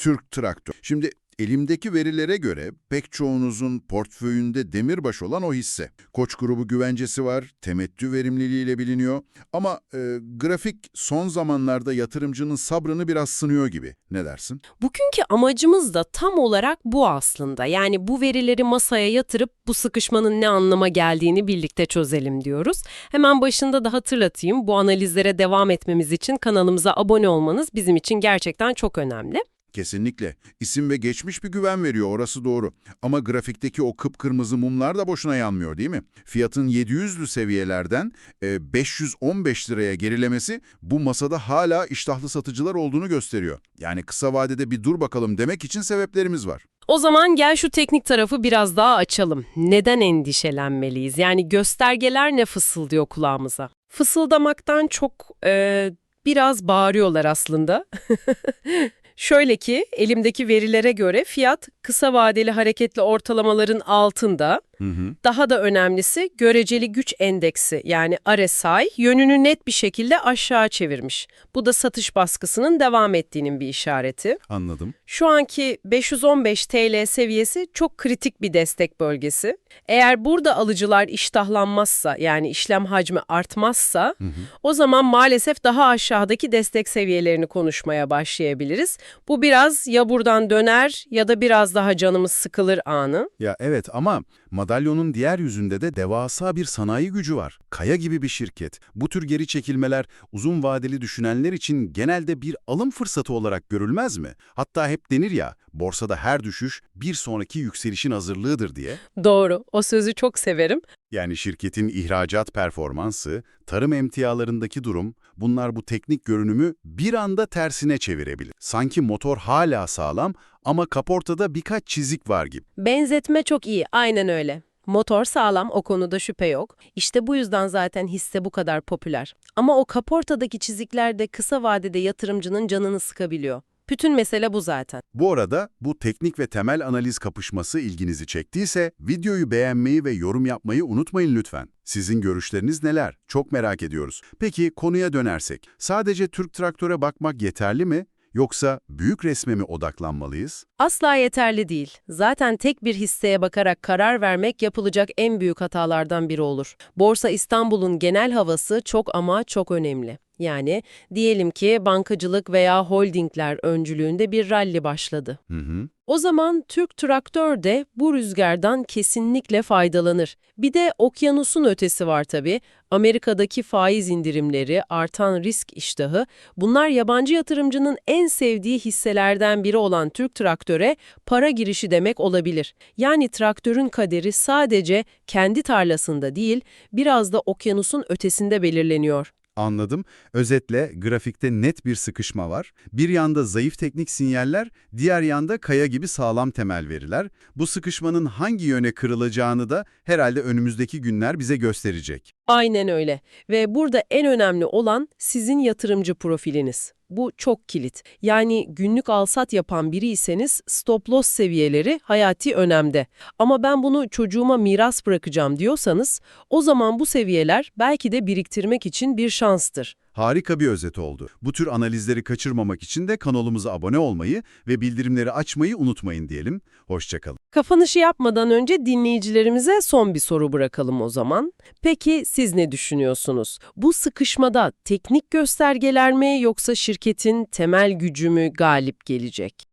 Türk Traktör. Şimdi elimdeki verilere göre pek çoğunuzun portföyünde demirbaş olan o hisse. Koç grubu güvencesi var, temettü verimliliğiyle biliniyor. Ama e, grafik son zamanlarda yatırımcının sabrını biraz sınıyor gibi. Ne dersin? Bugünkü amacımız da tam olarak bu aslında. Yani bu verileri masaya yatırıp bu sıkışmanın ne anlama geldiğini birlikte çözelim diyoruz. Hemen başında da hatırlatayım. Bu analizlere devam etmemiz için kanalımıza abone olmanız bizim için gerçekten çok önemli. Kesinlikle. İsim ve geçmiş bir güven veriyor orası doğru. Ama grafikteki o kıpkırmızı mumlar da boşuna yanmıyor değil mi? Fiyatın 700'lü seviyelerden e, 515 liraya gerilemesi bu masada hala iştahlı satıcılar olduğunu gösteriyor. Yani kısa vadede bir dur bakalım demek için sebeplerimiz var. O zaman gel şu teknik tarafı biraz daha açalım. Neden endişelenmeliyiz? Yani göstergeler ne fısıldıyor kulağımıza? Fısıldamaktan çok e, biraz bağırıyorlar aslında. Şöyle ki elimdeki verilere göre fiyat kısa vadeli hareketli ortalamaların altında. Hı hı. Daha da önemlisi göreceli güç endeksi yani RSI yönünü net bir şekilde aşağı çevirmiş. Bu da satış baskısının devam ettiğinin bir işareti. Anladım. Şu anki 515 TL seviyesi çok kritik bir destek bölgesi. Eğer burada alıcılar iştahlanmazsa yani işlem hacmi artmazsa o zaman maalesef daha aşağıdaki destek seviyelerini konuşmaya başlayabiliriz. Bu biraz ya buradan döner ya da biraz daha canımız sıkılır anı. Ya evet ama madalyonun diğer yüzünde de devasa bir sanayi gücü var. Kaya gibi bir şirket. Bu tür geri çekilmeler uzun vadeli düşünenler için genelde bir alım fırsatı olarak görülmez mi? Hatta hep denir ya, borsada her düşüş bir sonraki yükselişin hazırlığıdır diye. Doğru, o sözü çok severim. Yani şirketin ihracat performansı, tarım emtialarındaki durum, bunlar bu teknik görünümü bir anda tersine çevirebilir. Sanki motor hala sağlam ama kaportada birkaç çizik var gibi. Benzetme çok iyi, aynen öyle. Motor sağlam, o konuda şüphe yok. İşte bu yüzden zaten hisse bu kadar popüler. Ama o kaportadaki çizikler de kısa vadede yatırımcının canını sıkabiliyor. Bütün mesele bu zaten. Bu arada bu teknik ve temel analiz kapışması ilginizi çektiyse videoyu beğenmeyi ve yorum yapmayı unutmayın lütfen. Sizin görüşleriniz neler? Çok merak ediyoruz. Peki konuya dönersek, sadece Türk Traktör'e bakmak yeterli mi? Yoksa büyük resme mi odaklanmalıyız? Asla yeterli değil. Zaten tek bir hisseye bakarak karar vermek yapılacak en büyük hatalardan biri olur. Borsa İstanbul'un genel havası çok ama çok önemli. Yani diyelim ki bankacılık veya holdingler öncülüğünde bir ralli başladı. Hı hı. O zaman Türk Traktör de bu rüzgardan kesinlikle faydalanır. Bir de okyanusun ötesi var tabii. Amerika'daki faiz indirimleri, artan risk iştahı, bunlar yabancı yatırımcının en sevdiği hisselerden biri olan Türk Traktör'e para girişi demek olabilir. Yani traktörün kaderi sadece kendi tarlasında değil, biraz da okyanusun ötesinde belirleniyor. Anladım. Özetle grafikte net bir sıkışma var. Bir yanda zayıf teknik sinyaller, diğer yanda kaya gibi sağlam temel veriler. Bu sıkışmanın hangi yöne kırılacağını da herhalde önümüzdeki günler bize gösterecek. Aynen öyle. Ve burada en önemli olan sizin yatırımcı profiliniz. Bu çok kilit. Yani günlük alsat yapan biriyseniz stop loss seviyeleri hayati önemde. Ama ben bunu çocuğuma miras bırakacağım diyorsanız o zaman bu seviyeler belki de biriktirmek için bir şanstır. Harika bir özet oldu. Bu tür analizleri kaçırmamak için de kanalımıza abone olmayı ve bildirimleri açmayı unutmayın diyelim. Hoşçakalın. Kapanışı yapmadan önce dinleyicilerimize son bir soru bırakalım o zaman. Peki siz ne düşünüyorsunuz? Bu sıkışmada teknik göstergeler mi yoksa şirketin temel gücü mü galip gelecek?